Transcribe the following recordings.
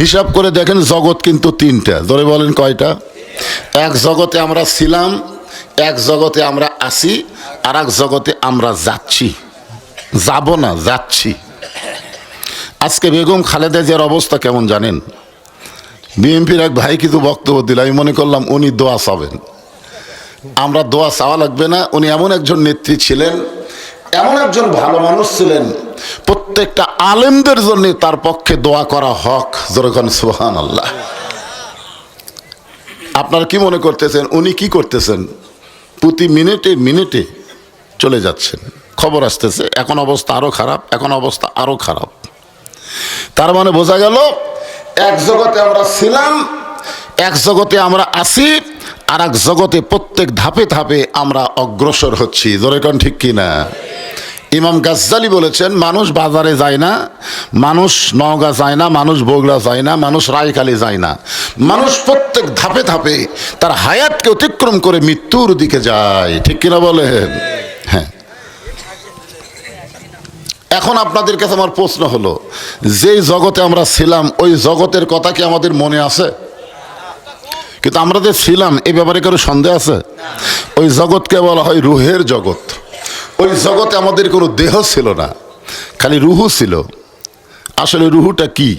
হিসাব করে দেখেন জগৎ কিন্তু তিনটা। ধরে বলেন কয়টা? এক জগতে আমরা ছিলাম, এক জগতে আমরা আছি, আর এক জগতে আমরা যাচ্ছি। যাব না, যাচ্ছি। আজকে বেগম খালেদা জিয়ার অবস্থা কেমন জানেন? বিএনপির এক ভাই কিন্তু বক্তব্য দিল, আমি মনে করলাম উনি দোয়া চাবেন। আমরা দোয়া চাওয়া লাগবে না, উনি এমন একজন নেত্রী ছিলেন এমন একজন ভালো মানুষ ছিলেন, প্রত্যেকটা আলেমদের জন্য তার পক্ষে দোয়া করা হক। যেরকম সুহান আল্লাহ আপনারা কি মনে করতেছেন? উনি কি করতেছেন? প্রতি মিনিটে মিনিটে চলে যাচ্ছেন। খবর আসতেছে, এখন অবস্থা আরও খারাপ, এখন অবস্থা আরও খারাপ। তার মানে বোঝা গেল, এক জগতে আমরা ছিলাম, এক জগতে আমরা আছি আর এক জগতে প্রত্যেক ধাপে ধাপে আমরা অগ্রসর হচ্ছি। জোরেকন ঠিক কিনা? ইমাম গাজ্জালি বলেছেন, মানুষ বাজারে যায় না, মানুষ নওগাঁ যায় না, মানুষ বগুড়া যায় না, মানুষ রায়কালি যায় না। মানুষ প্রত্যেক ধাপে ধাপে তার হায়াতকে অতিক্রম করে মৃত্যুর দিকে যায়। ঠিক কিনা বলেন? হ্যাঁ। এখন আপনাদের কাছে আমার প্রশ্ন হলো, যেই জগতে আমরা ছিলাম, ওই জগতের কথা কি আমাদের মনে আছে? কিন্তু আমরা যে ছিলাম এই ব্যাপারে কারও সন্দেহ আছে? ওই জগৎকে বলা হয় রুহের জগৎ। ওই জগতে আমাদের কোনো দেহ ছিল না, খালি রুহু ছিল। আসলে রুহুটা কি?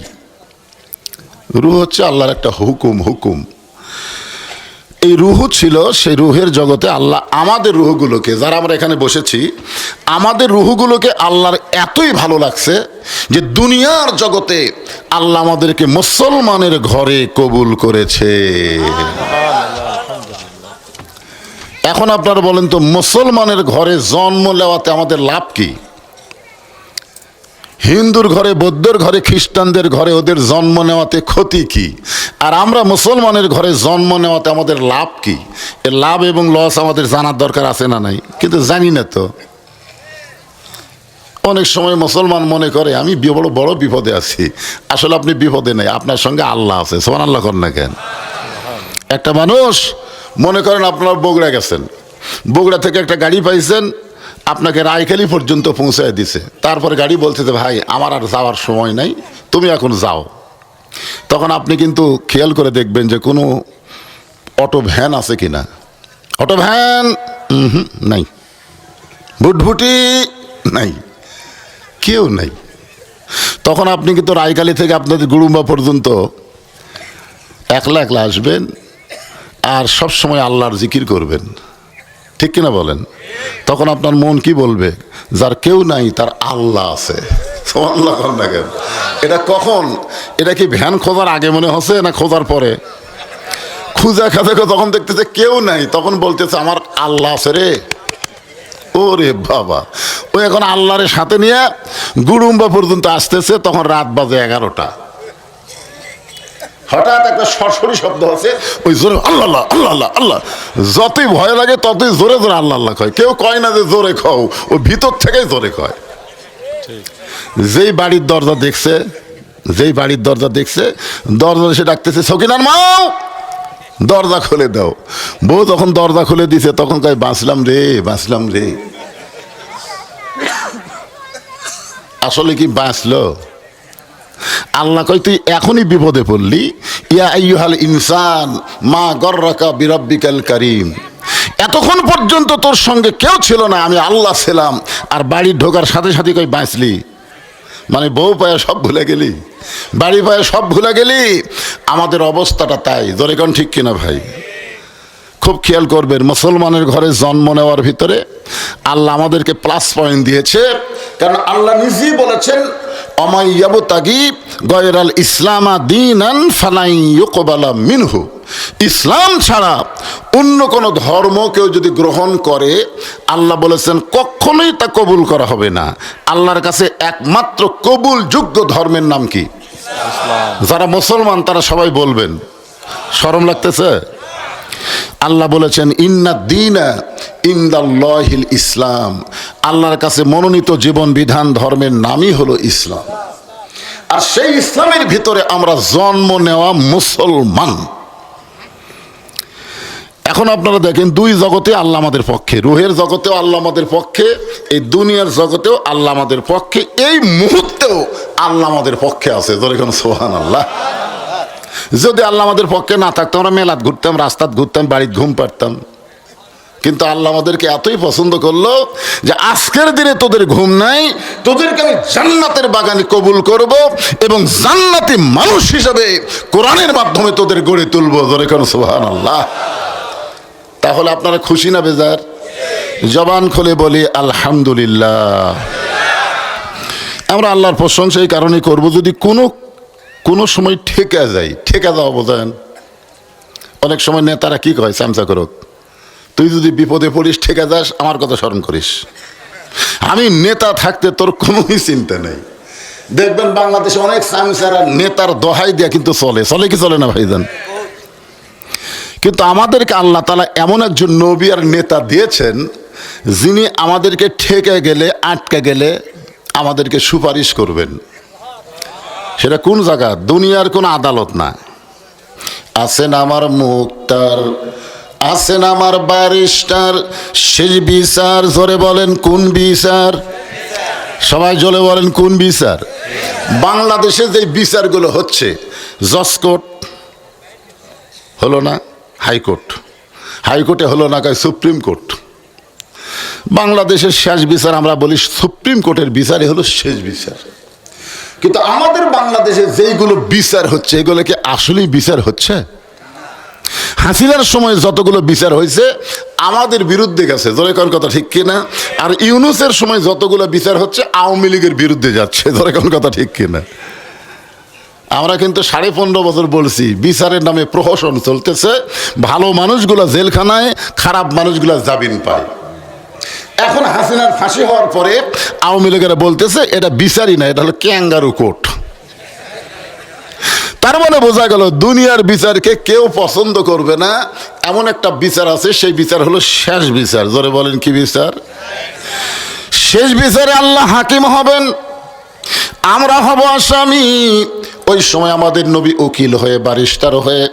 রুহ হচ্ছে আল্লাহর একটা হুকুম হুকুম। এই রুহু ছিল সেই রুহের জগতে আল্লাহ আমাদের রুহগুলোকে, যারা আমরা এখানে বসেছি, আমাদের রুহগুলোকে আল্লাহর এতই ভালো লাগছে যে দুনিয়ার জগতে আল্লাহ আমাদেরকে মুসলমানের ঘরে কবুল করেছে। এখন আপনারা বলেন তো, মুসলমানের ঘরে জন্ম নেওয়াতে আমাদের লাভ কি? হিন্দুর ঘরে, বৌদ্ধর ঘরে, খ্রিস্টানদের ঘরে ওদের জন্ম নেওয়াতে ক্ষতি কি? আর আমরা মুসলমানের ঘরে জন্ম নেওয়াতে আমাদের লাভ কি? এর লাভ এবং লস আমাদের জানার দরকার আছে না নাই? কিন্তু জানি না তো। অনেক সময় মুসলমান মনে করে, আমি বড় বড় বিপদে আছি। আসলে আপনি বিপদে নেই, আপনার সঙ্গে আল্লাহ আছে। সোমান আল্লাহ কর না কেন? একটা মানুষ মনে করেন আপনার বগুড়া গেছেন। বগুড়া থেকে একটা গাড়ি পাইছেন আপনাকে রায়খালি পর্যন্ত পৌঁছায় দিছে। তারপর গাড়ি বলছে যে ভাই আমার আর যাওয়ার সময় নাই তুমি এখন যাও। তখন আপনি কিন্তু খেয়াল করে দেখবেন যে কোনো অটো ভ্যান আছে কি না অটো ভ্যান উহুম, নাই। ভুটভুটি নাই। কেউ নাই। তখন আপনি কিন্তু রায়কালি থেকে আপনাদের গুড়ুম্বা পর্যন্ত একলা একলা আসবেন। আর সব সময় আল্লাহর জিকির করবেন। ঠিক কিনা বলেন? তখন আপনার মন কি বলবে? যার কেউ নাই, তার আল্লাহ আছে। আল্লাহ না কেন? এটা কখন? এটা কি ভ্যান খোঁজার আগে মনে হচ্ছে না খোঁজার পরে? খুঁজা খাজা তখন দেখতেছে কেউ নাই, তখন বলতেছে, আমার আল্লাহ আছে রে। ওরে বাবা। ও এখন আল্লাহরের সাথে নিয়ে গুড়ুম্বা পর্যন্ত আসতেছে, তখন রাত বাজে এগারোটা। হঠাৎ একটা সরসরি শব্দ আছে, ওই জোরে আল্লাহ আল্লাহ আল্লাহ আল্লাহ যতই ভয় লাগে, ততই জোরে জোরে আল্লাহ আল্লাহ কয়। কেউ কয় না যে জোরে খাও, ও ভিতর থেকেই জোরে কয়। যেই বাড়ির দরজা দেখছে, যেই বাড়ির দরজা দেখছে দরজা এসে ডাকতেছে সকিনার মাও দরজা খুলে দাও। বউ তখন দরজা খুলে দিছে, তখন কয়, বাঁচলাম রে বাঁচলাম রে। আসলে কি বাঁচলো? আল্লাহ কয়, তুই এখনই বিপদে পড়লি। ইয়া আইয়ুহাল ইনসান, মা গর্রাকা বিরব্বিকাল করিম। এতক্ষণ পর্যন্ত তোর সঙ্গে কেউ ছিল না, আমি আল্লাহ ছিলাম। আর বাড়ি ঢোকার সাথে সাথে কই বাঁচলি? মানে বউ পায়ে সব ভুলে গেলি? বাড়ি পায়ে সব ভুলে গেলি? আমাদের অবস্থাটা তাই। দরেকন ঠিক কিনা ভাই? খুব খেয়াল করবেন, মুসলমানের ঘরে জন্ম নেওয়ার ভিতরে আল্লাহ আমাদেরকে প্লাস পয়েন্ট দিয়েছে। কারণ আল্লাহ নিজেই বলেছেন গয়রাল ইসলামা দিনান ফালাই ইউকবালা মিনহু। ইসলাম ছাড়া অন্য কোনো ধর্ম কেউ যদি গ্রহণ করে, আল্লাহ বলেছেন, কখনোই তা কবুল করা হবে না। আল্লাহর কাছে একমাত্র কবুল যোগ্য ধর্মের নাম কি? যারা মুসলমান, তারা সবাই বলবেন। শরম লাগতেছে? আল্লাহ বলেছেন, ইন্না দিনা ইন্দাল্লাহিল ইসলাম। আল্লাহর কাছে মনোনীত জীবন বিধান ধর্মের নামই হলো ইসলাম। আর সেই ইসলামের ভিতরে আমরা জন্ম নেওয়া মুসলমান। এখন আপনারা দেখেন, দুই জগতে আল্লাহ আমাদের পক্ষে, রুহের জগতেও আল্লাহ আমাদের পক্ষে, এই দুনিয়ার জগতেও আল্লাহ আমাদের পক্ষে, এই মুহূর্তেও আল্লাহ আমাদের পক্ষে আছে। ধরে সোহান আল্লাহ যদি আল্লাহ আমাদের পক্ষে না থাকতো, আমরা মেলাত ঘুরতাম, রাস্তাত ঘুরতাম, বাড়িতে ঘুম পারতাম কিন্তু আল্লাহ আমাদেরকে এতই পছন্দ করল যে আজকের দিনে তোদের ঘুম নাই, তোদেরকে আমি জান্নাতের বাগানে কবুল করব এবং জান্নাতি মানুষ হিসাবে কোরআনের মাধ্যমে তোদের গড়ে তুলবো। ধরে কেন সুহান আল্লাহ তাহলে আপনারা খুশি না বেজার? জবান খুলে বলি, আলহামদুলিল্লাহ। আমরা আল্লাহর প্রশংসা এই কারণে করব, যদি কোনো কোনো সময় ঠেকা যায়, ঠেকা যাওয়া বোঝেন? অনেক সময় নেতারা কি কয় চামচা করক, তুই যদি বিপদে পড়িস, ঠেকা যাস, আমার কথা স্মরণ করিস। আমি নেতা থাকতে তোর কোনোই চিন্তা নেই। দেখবেন বাংলাদেশে অনেক সামসারা নেতার দহাই দেয়া কিন্তু চলে চলে কি চলে না ভাইজান? কিন্তু আমাদেরকে আল্লাহ তালা এমন একজন নবী আর নেতা দিয়েছেন, যিনি আমাদেরকে ঠেকে গেলে, আটকে গেলে আমাদেরকে সুপারিশ করবেন। সেটা কোন জায়গা? দুনিয়ার কোন আদালত না আছেন আমার মুক্তার আছেন আমার ব্যারিস্টার শেষ বিচার জোরে বলেন কোন বিচার? সবাই জলে বলেন কোন বিচার? বাংলাদেশে যে বিচারগুলো হচ্ছে জসকোর্ট হলো না হাইকোর্ট? হাইকোর্টে হলো না কয় সুপ্রিম কোর্ট? বাংলাদেশের শেষ বিচার আমরা বলি সুপ্রিম কোর্টের বিচারই হলো শেষ বিচার। কিন্তু আমাদের বাংলাদেশে যেইগুলো বিচার হচ্ছে, এগুলো কি আসলেই বিচার হচ্ছে? হাসিনার সময় যতগুলো বিচার হয়েছে, আমাদের বিরুদ্ধে গেছে। ধরে কোন কথা ঠিক কিনা? আর ইউনুসের সময় যতগুলো বিচার হচ্ছে, আওয়ামী লীগের বিরুদ্ধে যাচ্ছে। ধরে কোন কথা ঠিক কিনা? আমরা কিন্তু সাড়ে পনেরো বছর বলছি, বিচারের নামে প্রহসন চলতেছে। ভালো মানুষগুলো জেলখানায়, খারাপ মানুষগুলো জামিন পায়। এখন হাসিনার ফাঁসি হওয়ার পরে আওয়ামী লীগেরা বলতেছে, এটা বিচারই না, এটা হলো ক্যাঙ্গারু কোর্ট। তার মানে বোঝা গেল দুনিয়ার বিচারকে কেউ পছন্দ করবে না। এমন একটা বিচার আছে, সেই বিচার হলো শেষ বিচার। জোরে বলেন কি বিচার? শেষ বিচারে আল্লাহ হাকিম হবেন আমরা হব আসামি। ওই সময় আমাদের নবী উকিল হয়ে বারিস্টার হয়ে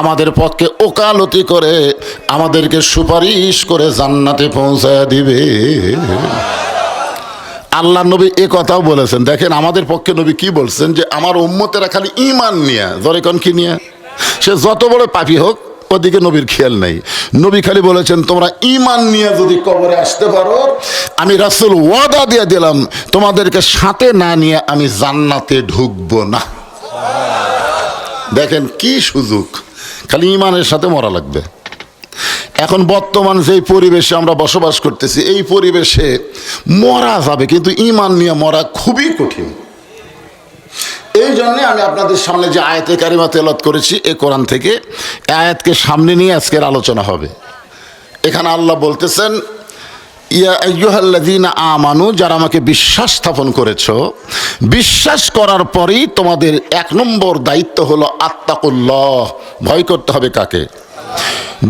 আমাদের পক্ষে ওকালতি করে আমাদেরকে সুপারিশ করে জান্নাতে পৌঁছায় দিবে। আল্লাহ নবী এ কথাও বলেছেন, দেখেন আমাদের পক্ষে নবী কি বলছেন যে, আমার উম্মতেরা খালি ইমান নিয়ে জরেকন কি নিয়ে? সে যত বড় পাপি হোক ওদিকে নবীর খেয়াল নেই। নবী খালি বলেছেন, তোমরা ইমান নিয়ে যদি কবরে আসতে পারো, আমি রাসুল ওয়াদা দিয়ে দিলাম, তোমাদেরকে সাথে না নিয়ে আমি জান্নাতে ঢুকবো না। দেখেন কি সুযোগ, খালি ইমানের সাথে মরা লাগবে। এখন বর্তমান যেই পরিবেশে আমরা বসবাস করতেছি, এই পরিবেশে মরা যাবে, কিন্তু ইমান নিয়ে মরা খুবই কঠিন। এই জন্যে আমি আপনাদের সামনে যে আয়াতে কারিমা তেলত করেছি, এ কোরআন থেকে আয়াতকে সামনে নিয়ে আজকের আলোচনা হবে। এখানে আল্লাহ বলতেছেন, ইয়া আমানু, যারা আমাকে বিশ্বাস স্থাপন করেছ, বিশ্বাস করার পরেই তোমাদের এক নম্বর দায়িত্ব হলো আত্মাকুল্লাহ ভয় করতে হবে কাকে?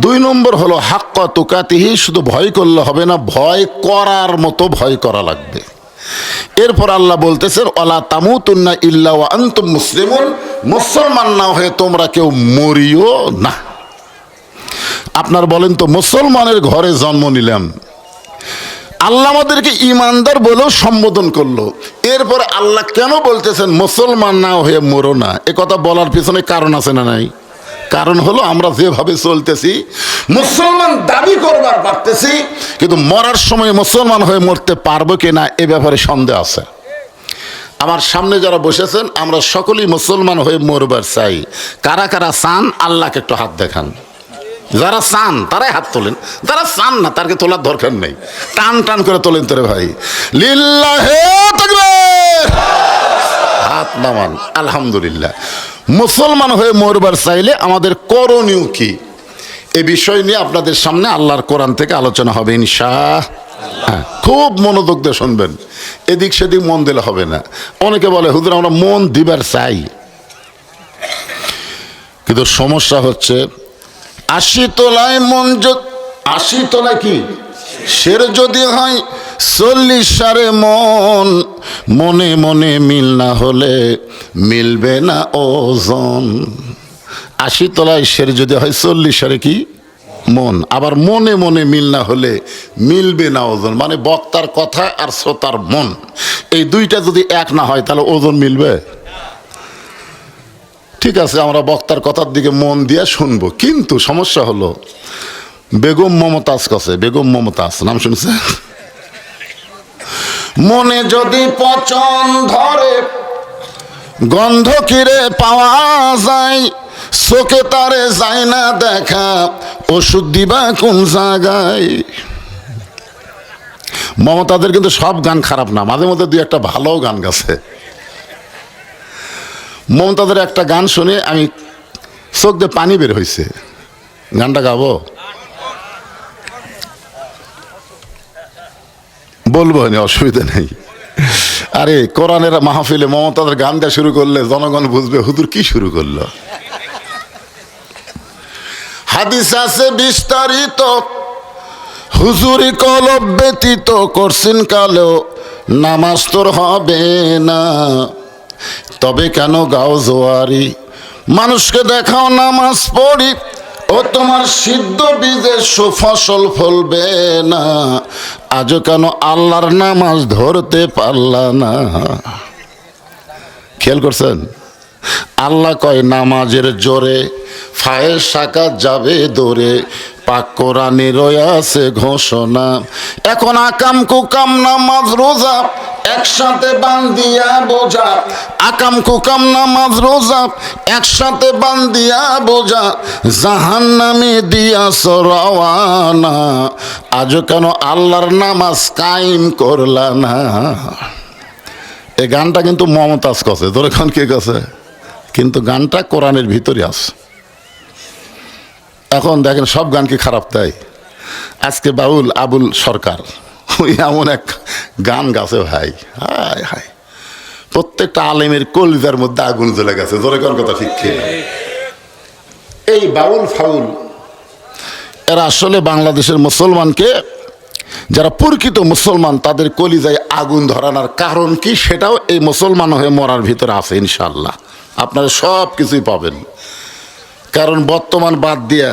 দুই নম্বর হলো হাক্কা তুকাতিহি, শুধু ভয় করলে হবে না, ভয় করার মতো ভয় করা লাগবে। এরপর আল্লাহ বলতেছেন অলা তামুতুন্না ইল্লা ওয়া আনতুম মুসলিমুন। মুসলমান না হয়ে তোমরা কেউ মরিও না। আপনার বলেন তো, মুসলমানের ঘরে জন্ম নিলাম। আল্লাহ আমাদেরকে ইমানদার বলেও সম্বোধন করল। এরপর আল্লাহ কেন বলতেছেন, মুসলমান না হয়ে মরো না? এ কথা বলার পিছনে কারণ আছে না নাই? কারণ হলো আমরা যেভাবে চলতেছি, মুসলমান দাবি করবার পারতেছি, কিন্তু মরার সময় মুসলমান হয়ে মরতে পারব কি না এ ব্যাপারে সন্দেহ আছে। আমার সামনে যারা বসেছেন, আমরা সকলেই মুসলমান হয়ে মরবার চাই। কারা কারা চান, আল্লাহকে একটু হাত দেখান। যারা চান, তারাই হাত তোলেন। যারা চান না তারকে তোলার দরকার নেই। টান টান করে তোলেন তোরে ভাই। লিল্লাহে তাকবীর। নামান আলহামদুলিল্লাহ। মুসলমান হয়ে মরবার চাইলে আমাদের করণীয় কি? এ বিষয় নিয়ে আপনাদের সামনে আল্লাহর কোরআন থেকে আলোচনা হবে ইনশা হ্যাঁ খুব মনোযোগ দিয়ে শুনবেন। এদিক সেদিক মন দিলে হবে না। অনেকে বলে, হুজুর, আমরা মন দিবার চাই। কিন্তু সমস্যা হচ্ছে, আশি তোলায় মন আশি তোলায় কি? সের যদি হয় চল্লিশ সারে মন, মনে মনে মিল না হলে মিলবে না ওজন। আশি তলায় সের যদি হয়, চল্লিশ সারে কি? মন। আবার মনে মনে মিল না হলে মিলবে না ওজন। মানে বক্তার কথা আর শ্রোতার মন। এই দুইটা যদি এক না হয়, তাহলে ওজন মিলবে? ঠিক আছে, আমরা বক্তার কথার দিকে মন দিয়ে শুনব। কিন্তু সমস্যা হলো, বেগম মমতাজ কাছে, বেগম মমতাজ, নাম শুনছেন? মনে যদি পচন ধরে, গন্ধ কিরে পাওয়া যায়? চোখে তারে যায় না দেখা, ওষুধ দিবা কোন জায়গায়? মমতাদের কিন্তু সব গান খারাপ না, মাঝে মধ্যে দুই একটা ভালো গান গাছে। মমতাদের একটা গান শুনে আমি চোখ দিয়ে পানি বের হয়েছে গানটা গাবো? বলব না, অসুবিধা নেই। আরে, কোরআনের মাহফিলে মমতাদের গান দেওয়া শুরু করলে জনগণ বুঝবে হুদুর কি শুরু করল। হাদিস আছে বিস্তারিত, হুজুরি কলব ব্যতীত করছেন কালেও নামাজ তোর হবে না। তবে কেন গাও জোয়ারি? মানুষকে দেখাও নামাজ পড়ি ও তোমার সিদ্ধ বীজের সুফসল ফলবে না। আজ কেন আল্লাহর নামাজ ধরতে পারলা না? খেয়াল করছেন? আল্লাহ কয়, নামাজের জোরে ফায়ের শাখা যাবে দৌড়ে পাক কোরআনে রয়াছে ঘোষণা। এখন আকাম কুকাম নামাজ রোজা একসাথে বান্দিয়া বোঝা। আকাম কুকাম নামাজ রোজা। একসাথে বান্দিয়া বোঝা। জাহান নামে দিয়া সরওয়ানা। আজও কেন আল্লাহর নামাজ কায়েম করলা না? এই গানটা কিন্তু মমতাজ কছে তোর এখন কে কছে? কিন্তু গানটা কোরআনের ভিতরে আছে। এখন দেখেন সব গান কি খারাপ তাই? আজকে বাউল আবুল সরকার। এমন এক গান গাছে ভাই, হায় হায়। প্রত্যেকটা আলেমের কলিজার মধ্যে আগুন জ্বলে গেছে, জোরে কোন কথা ঠিক এই বাউল ফাউল, এরা আসলে বাংলাদেশের মুসলমানকে, যারা প্রকৃত মুসলমান, তাদের কলিজায় আগুন ধরানোর কারণ কি সেটাও এই মুসলমান হয়ে মরার ভিতরে আছে ইনশাল্লাহ আপনারা সব কিছুই পাবেন। কারণ বর্তমান বাদ দিয়া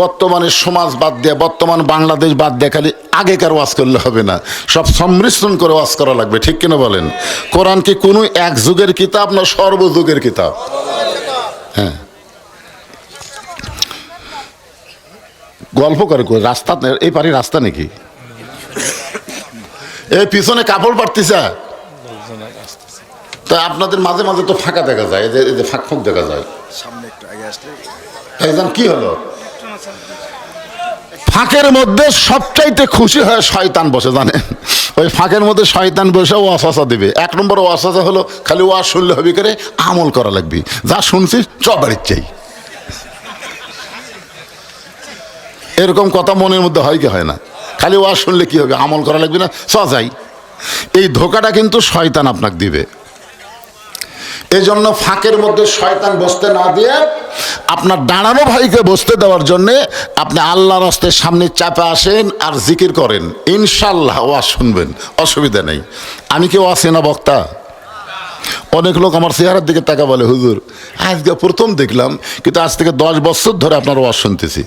বর্তমানের সমাজ বাদ দিয়া বর্তমান বাংলাদেশ বাদ দিয়া খালি আগেকার ওয়াজ করলে হবে না। সব সম্মিশ্রণ করে ওয়াজ করা লাগবে ঠিক কিনা বলেন? কোরআন কি কোনো এক যুগের কিতাব না সর্বযুগের কিতাব? হ্যাঁ। গল্প করে কই? রাস্তা এই পারি রাস্তা নাকি? এই পিছনে কাপড় পাড়তিছে? তা আপনাদের মাঝে মাঝে তো ফাঁকা দেখা যায় এই যে ফাঁক ফাঁক দেখা যায়। সামনে একটু আগে আসলে কি হলো? ফাঁকের মধ্যে সবচাইতে খুশি হয়ে শয়তান বসে, জানেন? ওই ফাঁকের মধ্যে শয়তান বসে ওয়াসা দেবে। এক নম্বর ওয়াসা হলো খালি ওয়াজ শুনলে হবে করে আমল করা লাগবে। যা শুনছিস, চ চাই। এরকম কথা মনের মধ্যে হয় কি হয় না? খালি ওয়াজ শুনলে কি হবে? আমল করা লাগবে না? চ যাই। এই ধোকাটা কিন্তু শয়তান আপনাকে দিবে। এই জন্য ফাঁকের মধ্যে শয়তান বসতে না দিয়ে আপনার দাঁড়ানো ভাইকে বসতে দেওয়ার জন্যে আপনি আল্লাহ রাস্তের সামনে চাপে আসেন আর জিকির করেন। ইনশাল্লাহ ওয়াজ শুনবেন, অসুবিধা নেই। আমি কেউ আসে না, বক্তা? অনেক লোক আমার চেহারার দিকে তাকা বলে, হুজুর, আজকে প্রথম দেখলাম, কিন্তু আজ থেকে দশ বছর ধরে আপনার ওয়াজ শুনতেছি।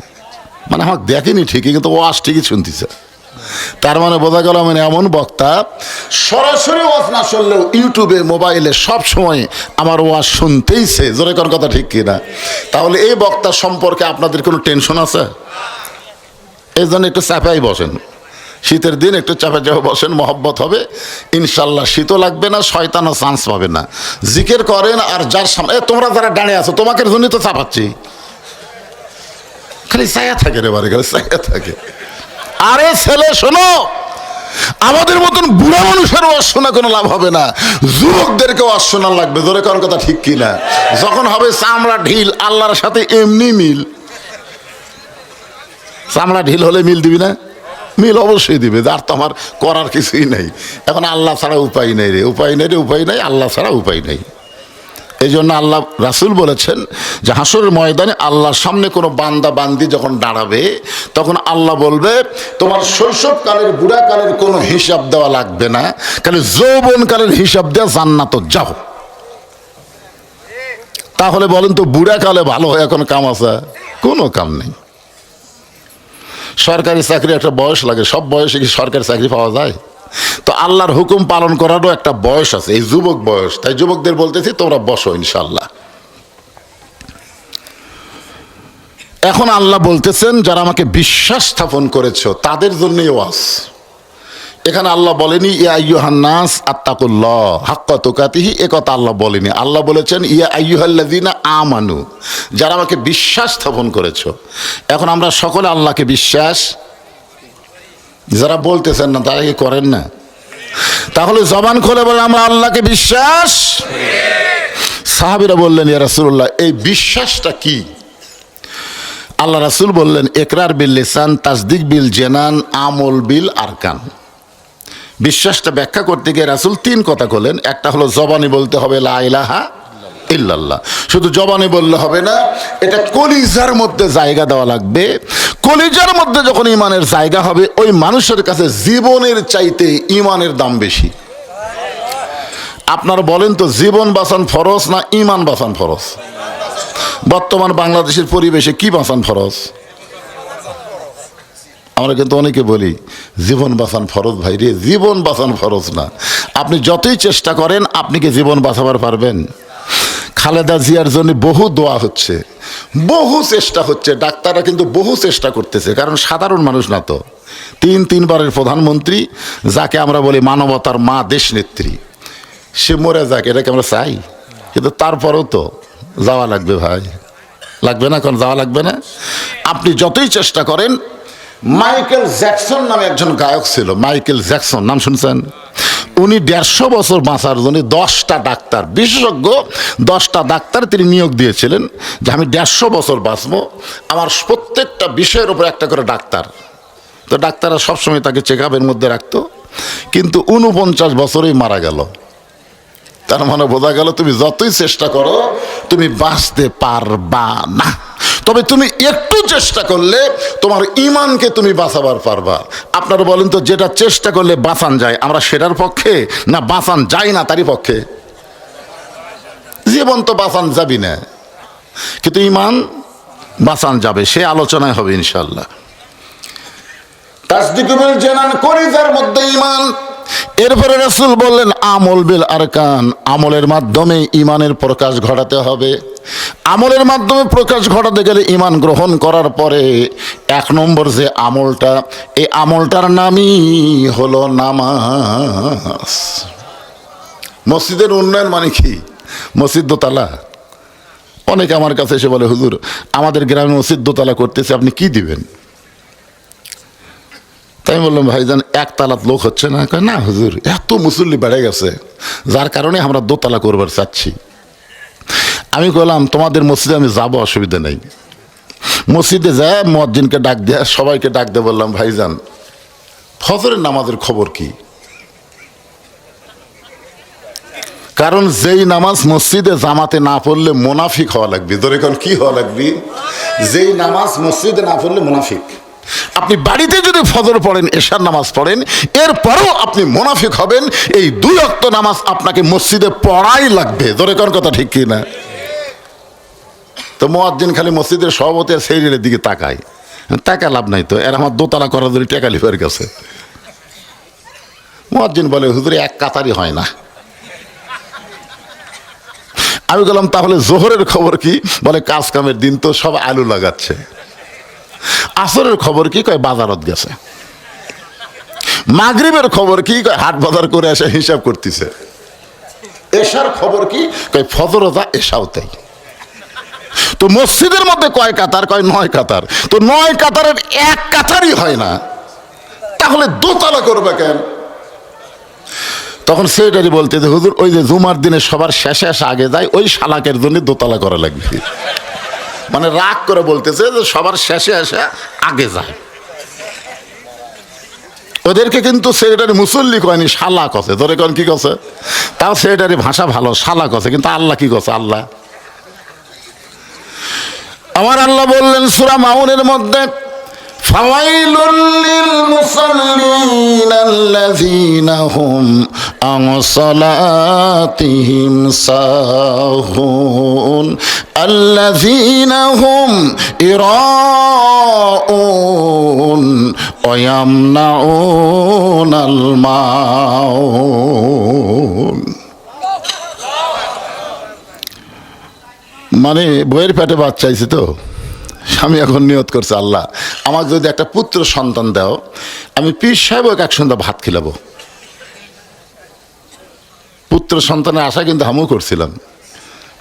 মানে আমাকে দেখেনি ঠিকই, কিন্তু ওয়াজ ঠিকই শুনতেছে। তার মানে বোঝা গেল মানে এমন বক্তা, সরাসরি ওয়াজ না শুনলেও ইউটিউবে, মোবাইলে সব সময় আমার ওয়াজ শুনতেইছে জোরে কোন কথা ঠিক কিনা? তাহলে এই বক্তা সম্পর্কে আপনাদের কোনো টেনশন আছে? এই জন্য একটু চাপাই বসেন। শীতের দিন একটু চাপে চাপে বসেন, মহব্বত হবে। ইনশাল্লাহ শীতও লাগবে না শয়তানও চান্স পাবে না। জিকের করেন আর যার সামনে তোমরা যারা দাঁড়িয়ে আছো, তোমাকে জন্যই তো চাপাচ্ছি। খালি ছায়া থাকে রে বারে খালি ছায়া থাকে। আরে ছেলে, শোনো। আমাদের মতন বুড়া মানুষের ওয়াজ কোনো লাভ হবে না। যুবকদেরকে ওয়াজ লাগবে। ধরে কোন কথা ঠিক কিনা? যখন হবে চামড়া ঢিল, আল্লাহর সাথে এমনি মিল। চামড়া ঢিল হলে মিল দিবি না? মিল অবশ্যই দিবে। যার তো আমার করার কিছুই নেই। এখন আল্লাহ ছাড়া উপায় নেই রে। উপায় নেই রে, উপায় নাই, আল্লাহ ছাড়া উপায় নেই। এই জন্য আল্লাহ রাসুল বলেছেন যে হাসরের ময়দানে আল্লাহর সামনে কোনো বান্দা বান্দি যখন দাঁড়াবে, তখন আল্লাহ বলবে, তোমার শৈশবকালের, বুড়াকালের কোনো হিসাব দেওয়া লাগবে না। খালি যৌবনকালের হিসাব দেওয়া জান্নাত যাও। তাহলে বলেন তো বুড়াকালে ভালো হয়, এখন কাম আছে? কোনো কাম নেই। সরকারি চাকরি একটা বয়স লাগে, সব বয়সে কি সরকারি চাকরি পাওয়া যায়? তো আল্লাহর হুকুম পালন করারও একটা বয়স আছে, এই যুবক বয়স। তাই যুবকদের বলতেছি, তোমরা বসো ইনশাল্লাহ এখন আল্লাহ বলতেছেন, যারা আমাকে বিশ্বাস স্থাপন করেছ, তাদের জন্যই ওয়াজ। এখানে আল্লাহ বলেনি, ইয়া আইয়ুহান্নাস আত্তাকুল্লাহ, হাক্কা তুকাতিহি। এ কথা আল্লাহ বলেনি। আল্লাহ বলেছেন, ইয়া আইয়ুহাল্লাযিনা আমানু, যারা আমাকে বিশ্বাস স্থাপন করেছ। এখন আমরা সকলে আল্লাহকে বিশ্বাস যারা বলতেছেন না, তারা কি করেন না? তাহলে জবান খোলে বলে আমরা আল্লাহকে বিশ্বাস? সাহাবিরা বললেন, ইয়া রাসূলুল্লাহ, এই বিশ্বাসটা কি? আল্লাহ রাসূল বললেন একরার বিল লিসান, তাসদিক বিল জেনান, আমল বিল আরকান। বিশ্বাসটা ব্যাখ্যা করতে গিয়ে রাসুল তিন কথা বললেন। একটা হলো, জবানি বলতে হবে, লা ইলাহা ইল্লাল্লাহ। শুধু জবানি বললে হবে না, এটা কলিজার মধ্যে জায়গা দেওয়া লাগবে। কলিজার মধ্যে যখন ইমানের জায়গা হবে, ওই মানুষের কাছে জীবনের চাইতে ইমানের দাম বেশি। আপনারা বলেন তো, জীবন বাঁচান ফরজ না ইমান বাঁচান ফরজ? বর্তমান বাংলাদেশের পরিবেশে কি বাঁচান ফরজ? আমরা কিন্তু অনেকে বলি, জীবন বাঁচান ফরজ ভাই রে, জীবন বাঁচান ফরজ না। আপনি যতই চেষ্টা করেন, আপনি কি জীবন বাঁচাবার পারবেন? খালেদা জিয়ার জন্য বহু দোয়া হচ্ছে। বহু চেষ্টা হচ্ছে, ডাক্তাররা কিন্তু বহু চেষ্টা করতেছে, কারণ সাধারণ মানুষ না তো। তিন, তিনবারের প্রধানমন্ত্রী, যাকে আমরা বলি মানবতার মা দেশ নেত্রী সে মরে যাক, এটাকে আমরা চাই। কিন্তু তারপরও তো যাওয়া লাগবে ভাই। লাগবে না, কারণ যাওয়া লাগবে না। আপনি যতই চেষ্টা করেন মাইকেল জ্যাকসন নামে একজন গায়ক ছিল, মাইকেল জ্যাকসন, নাম শুনছেন? উনি দেড়শো বছর বাঁচার জন্য দশটা ডাক্তার, বিশেষজ্ঞ, দশটা ডাক্তার তিনি নিয়োগ দিয়েছিলেন যে আমি দেড়শো বছর বাঁচবো, আমার প্রত্যেকটা বিষয়ের উপর একটা করে ডাক্তার। তো ডাক্তাররা সবসময় তাকে চেক আপের মধ্যে রাখতো, কিন্তু উনপঞ্চাশ বছরেই মারা গেল। তার মানে বোঝা গেল তুমি যতই চেষ্টা করো, তুমি বাঁচতে পারবা না। তবে তুমি একটু চেষ্টা করলে তোমার ইমানকে তুমি বাঁচাবার পারবা। আপনারা বলেন তো, যেটা চেষ্টা করলে বাঁচান যায়, আমরা সেটার পক্ষে? না, বাঁচান যায় না তারই পক্ষে? জীবন তো বাঁচান যাবি না। কিন্তু ইমান বাঁচান যাবে, সে আলোচনায় হবে ইনশাল্লাহ তাসদিকুল জেনান করিজার মধ্যে ইমান এরপরে রাসুল বললেন, আমল বিল আরকান, আমলের মাধ্যমে ইমানের প্রকাশ ঘটাতে হবে। আমলের মাধ্যমে প্রকাশ ঘটাতে গেলে ইমান গ্রহণ করার পরে এক নম্বর যে আমলটা, এই আমলটার নামই হলো নামাজ। মসজিদের উন্নয়ন মানে কি? মসজিদ দোতলা। অনেকে আমার কাছে এসে বলে, হুজুর, আমাদের গ্রামে মসজিদ দোতলা করতেছে, আপনি কি দিবেন? তাই বললাম, ভাইজান, একতলাত লোক হচ্ছে না? কয়, না, হুজুর, এত মুসল্লি বেড়ে গেছে, যার কারণে আমরা দোতলা করবার চাচ্ছি। আমি বললাম তোমাদের মসজিদে আমি যাব, অসুবিধা নেই। মসজিদে যায় মসজিদকে ডাক দেয়া, সবাইকে ডাক দিয়ে বললাম, ভাইজান, ফজরের নামাজের খবর কি? কারণ যেই নামাজ মসজিদে জামাতে না পড়লে মোনাফিক হওয়া লাগবে। ধরে কি হওয়া লাগবে? যেই নামাজ মসজিদে না পড়লে মোনাফিক। আপনি বাড়িতে যদি ফজর পড়েন, এশার নামাজ পড়েন, এরপরও আপনি মোনাফিক হবেন, এই দুই অক্ত নামাজ আপনাকে মসজিদে পড়াই লাগবে। ধরে কোন কথা ঠিক কি না তো মোয়াজ্জিন খালি মসজিদের সভাপতি আর সেই দিকে তাকায়। টাকা লাভ নাই তো, এর আমার দোতলা করার জন্য টাকা লিফের কাছে। মোয়াজ্জিন বলে, হুজুরে, এক কাতারই হয় না। আমি বললাম, তাহলে জোহরের খবর কি? বলে কাজ কামের দিন তো সব আলু লাগাচ্ছে। আসরের খবর কি কয়? বাজারত গেছে। মাগরিবের খবর কি কয়? হাট বাজার করে এসে হিসাব করতেছে। এশার খবর কি কয়? ফজরতা এশাও তাই। তো মসজিদের মধ্যে কয় কাতার? কয় নয় কাতার। তো নয় কাতারের এক কাতারই হয় না। তাহলে দোতলা করবে কেন? তখন সেটারি বলতে যে, হুজুর, ওই যে জুমার দিনে সবার শেষে এসে আগে যায়, ওই শালাকের জন্য দোতলা করা লাগবে। মানে রাগ করে বলতেছে যে সবার শেষে এসে আগে যায়। ওদেরকে কিন্তু সেক্রেটারি মুসল্লি কয়নি, শালা কছে। ধরে কন কি কছে? তাও সেটারি ভাষা ভালো, শালা কছে, কিন্তু আল্লাহ কি কছে? আল্লাহ। আমার আল্লাহ বললেন, সুরা মাউনের মধ্যে فويل للمصلين الذين هم عن صلاتهم ساهون الذين هم يراءون ويمنعون الماعون মানে বইয়ের পেটে বাচ্চা আইছে তো স্বামী এখন নিয়ত করছে, আল্লাহ, আমার যদি একটা পুত্র সন্তান দাও, আমি পীর সাহেব এক সন্ধ্যা ভাত খিলাবো। পুত্র সন্তানের আশা কিন্তু আমিও করছিলাম,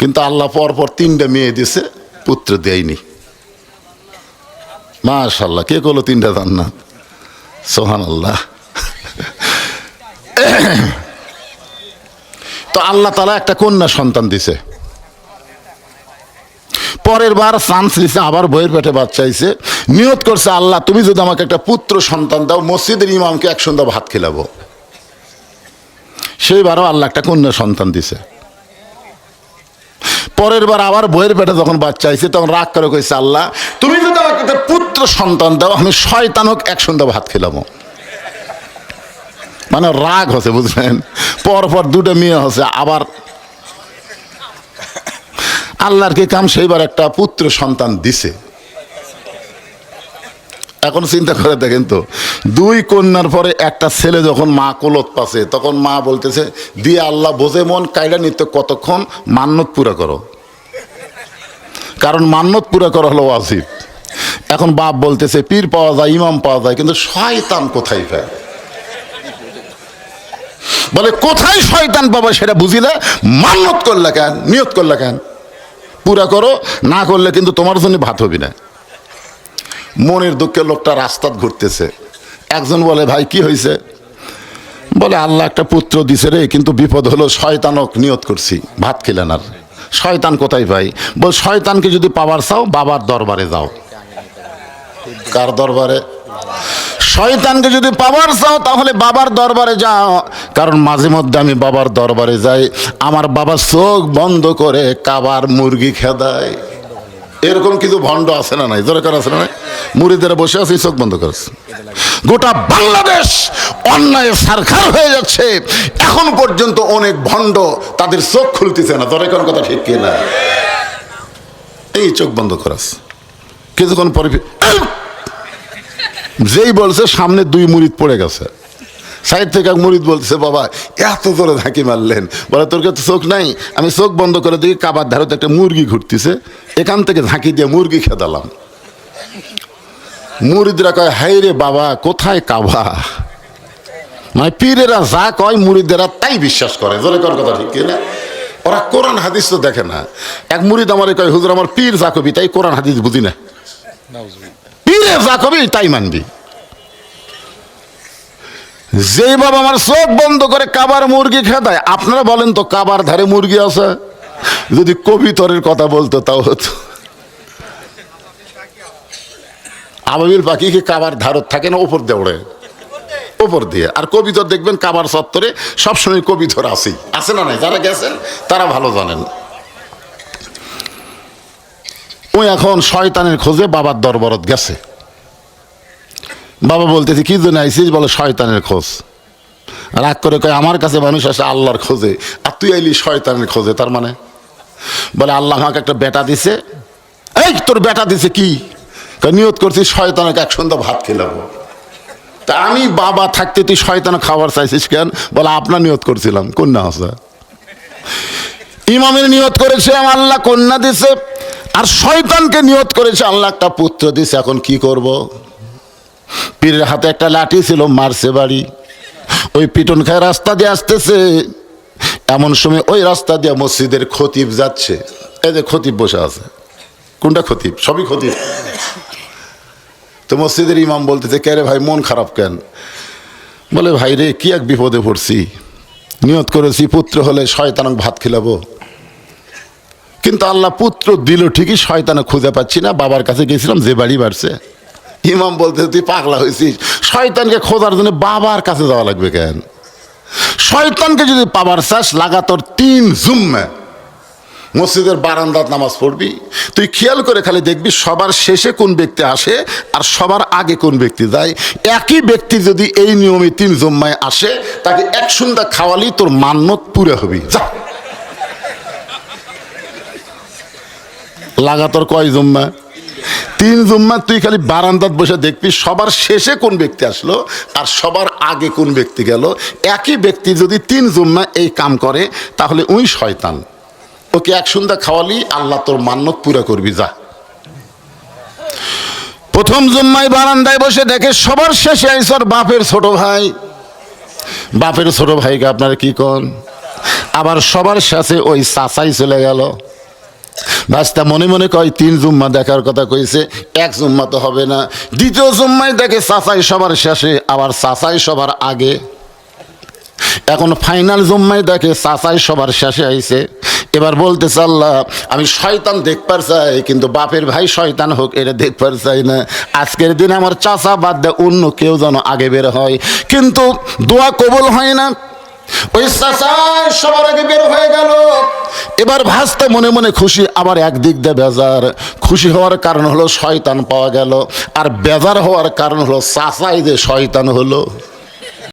কিন্তু আল্লাহ পর পর তিনটা মেয়ে দিছে, পুত্র দেয়নি। মাশাল্লাহ কে করল তিনটা জান্নাত? সোহান আল্লাহ তো আল্লাহ তালা একটা কন্যা সন্তান দিছে। পরের বার চান্স নিছে, আবার বইয়ের পেটে বাচ্চা আইছে। নিয়ত করছে, আল্লাহ, তুমি যদি আমাকে একটা পুত্র সন্তান দাও, মসজিদের ইমামকে এক সন্ধ্যা ভাত খেলাবো। সেইবারও আল্লাহ একটা কন্যা সন্তান দিছে। পরের বার আবার বইয়ের পেটে যখন বাচ্চা আইছে, তখন রাগ করে কইছে, আল্লাহ, তুমি যদি আমাকে একটা পুত্র সন্তান দাও, আমি শয়তানক এক সন্ধ্যা ভাত খেলাবো। মানে রাগ হচ্ছে, বুঝলেন? পর পর দুটো মেয়ে হচ্ছে, আবার আল্লাহর কি কাম? সেইবার একটা পুত্র সন্তান দিছে। এখন চিন্তা করে দেখেন তো, দুই কন্যার পরে একটা ছেলে যখন মা কোলত পাশে তখন মা বলতেছে, দিয়ে আল্লাহ বোঝে মন, কায়দা নিত্য কতক্ষণ মান্যত পুরা করো। কারণ মান্যত পুরা করা হলো ওয়াজিব। এখন বাপ বলতেছে, পীর পাওয়া যায়, ইমাম পাওয়া যায়, কিন্তু শয়তান কোথায় পায়? বলে, কোথায় শয়তান পাবে সেটা বুঝিলে? মান্যত করলে কেন? নিয়ত করলে কেন? পুরা করো, না করলে কিন্তু তোমার জন্য ভাত হবি না। মনের দুঃখে লোকটা রাস্তাত ঘুরতেছে। একজন বলে, ভাই, কি হয়েছে বলে, আল্লাহ একটা পুত্র দিছে রে, কিন্তু বিপদ হলো শয়তানক নিয়ত করছি, ভাত খেলেন আর শয়তান কোথায় ভাই? বল, শয়তানকে যদি পাবার চাও, বাবার দরবারে যাও। কার দরবারে? শয়তানকে যদি পাবার চাও, তাহলে বাবার দরবারে যাও। কারণ মাঝে মধ্যে আমি বাবার দরবারে যাই, আমার বাবা চোখ বন্ধ করে কাবার মুরগি খেদায় এরকম কিছু ভণ্ড আছে না নাই? দরকার আছে না নাই? মুড়িদের বসে আছে, চোখ বন্ধ করেছে গোটা বাংলাদেশ অন্যায় সারখার হয়ে যাচ্ছে। এখন পর্যন্ত অনেক ভণ্ড তাদের চোখ খুলতেছে না। দরকার কথা ঠিক কিনা? এই চোখ বন্ধ করাস কিছুক্ষণ পরে যেই বলছে, সামনে দুই মুরিদ পড়ে গেছে। সাইড থেকে এক মুরিদ বলছে বাবা, এত জোরে ঝাঁকি মারলেন। বলে, তোর কাছে চোখ নাই? আমি চোখ বন্ধ করে দেখি কাবার ধারতে একটা মুরগি ঘুরতেছে। এখান থেকে ঝাঁকি দিয়ে মুরগি খেদালাম মুরিদরা কয় হাই রে বাবা, কোথায় কাবা? মানে পীরেরা যা কয় মুরিদেরা তাই বিশ্বাস করে। জোরে কর কথা ঠিক না ওরা কোরআন, হাদিস তো দেখে না। এক মুরিদ আমার কয়, হুজুর, আমার পীর যা কবি, তাই কোরআন, হাদিস বুঝি না? পীরে যা কবি, তাই মানবি। যে বাবা আমার চোখ বন্ধ করে কাবার মুরগি খেদায় আপনারা বলেন তো কাবার ধারে মুরগি আছে? যদি কবিতরের কথা বলতো, তাও হতো। আবাবিল পাখি কি কাবার ধারত থাকে না ওপর দিয়ে ওড়ে? ওপর দিয়ে। আর কবিতর দেখবেন কাবার চত্বরে সবসময় কবিতর আছেই। আছে না নাই? যারা গেছেন, তারা ভালো জানেন। ওই এখন শয়তানের খোঁজে বাবার দরবারত গেছে। বাবা বলতেছে, কি জন্য আইসিস বলে, শয়তানের খোঁজ। রাগ করে কয়, আমার কাছে মানুষ আসে আল্লাহর খোঁজে, আর তুই আইলি শয়তানের খোঁজে, তার মানে? বলে, আল্লাহ আমাকে একটা বেটা দিছে। এই, তোর বেটা দিছে কি? নিয়ত করছি শয়তানকে এক সন্ধ্যা ভাত খেলাবো। তা আমি বাবা থাকতে তুই শয়তান খাবার চাইছিস কেন? বলে, আপনার নিয়ত করছিলাম, কন্যা হাসা ইমামের নিয়ত করেছিলাম আল্লাহ কন্যা দিছে। আর শয়তানকে নিয়ত করেছে, আল্লাহ একটা পুত্র দিছে, এখন কি করব? পীরের হাতে একটা লাঠি ছিল, মারছে বাড়ি। ওই পিটন খায় রাস্তা দিয়ে আসতেছে। এমন সময় ওই রাস্তা দিয়ে মসজিদের খতিব যাচ্ছে। এই যে খতিব বসে আছে। কোনটা খতিব? সবই খতিব। তো মসজিদের ইমাম বলতেছে, কে রে ভাই, মন খারাপ কেন? বলে, ভাই রে, কি এক বিপদে পড়ছি। নিয়ত করেছি, পুত্র হলে শয়তানক ভাত খিলাবো। কিন্তু আল্লাহ পুত্র দিল ঠিকই, শয়তানে খুঁজে পাচ্ছি না, বাবার কাছে গেছিলাম, যে বাড়ি বাড়ছে। ইমাম বলতে তুই পাগলা হয়েছিস। শয়তানকে খোঁজার জন্য বাবার কাছে যাওয়া লাগবে কেন? শয়তানকে যদি পাবার চাস, লাগাতর তিন জুম্মে মসজিদের বারান্দাত নামাজ পড়বি। তুই খেয়াল করে খালি দেখবি, সবার শেষে কোন ব্যক্তি আসে আর সবার আগে কোন ব্যক্তি যায়। একই ব্যক্তি যদি এই নিয়মে তিন জুম্মায় আসে, তাকে এক সন্ধ্যা খাওয়ালি তোর মান্যত পুরে হবি। যা। লাগাতর কয় জুম্মা? তিন জুম্মা তুই খালি বারান্দাত বসে দেখবি সবার শেষে কোন ব্যক্তি আসলো আর সবার আগে কোন ব্যক্তি গেল। একই ব্যক্তি যদি তিন জুম্মা এই কাম করে, তাহলে উই শয়তান। ওকে এক সন্ধ্যা খাওয়ালি, আল্লাহ তোর মান্যত পুরা করবি, যা। প্রথম জুম্মায় বারান্দায় বসে দেখে সবার শেষে আইসর বাপের ছোট ভাই। বাপের ছোট ভাইকে আপনারা কি কন? আবার সবার শেষে ওই চাচাই চলে গেল। বাস্তা মনে মনে কয়, তিন জুম্মা দেখার কথা কইছে, এক জুম্মা তো হবে না। দ্বিতীয় জুম্মায় দেখে চাচাই সবার শেষে, আবার চাচাই সবার আগে। এখন ফাইনাল জুম্মায় দেখে চাচাই সবার শেষে আইছে। এবার বলতে চাল্লা, আমি শয়তান দেখবার চাই, কিন্তু বাপের ভাই শয়তান হোক, এটা দেখবার চাই না। আজকের দিন আমার চাচা বাদ দেয় অন্য কেউ যেন আগে বের হয়। কিন্তু দোয়া কবল হয় না ওই চাচার সবার আগে বের হয়ে গেল। এবার ভাসতে মনে মনে খুশি, আবার একদিক দিয়ে বেজার। খুশি হওয়ার কারণ হলো শয়তান পাওয়া গেল, আর বেজার হওয়ার কারণ হলো চাচাই যে শয়তান হলো।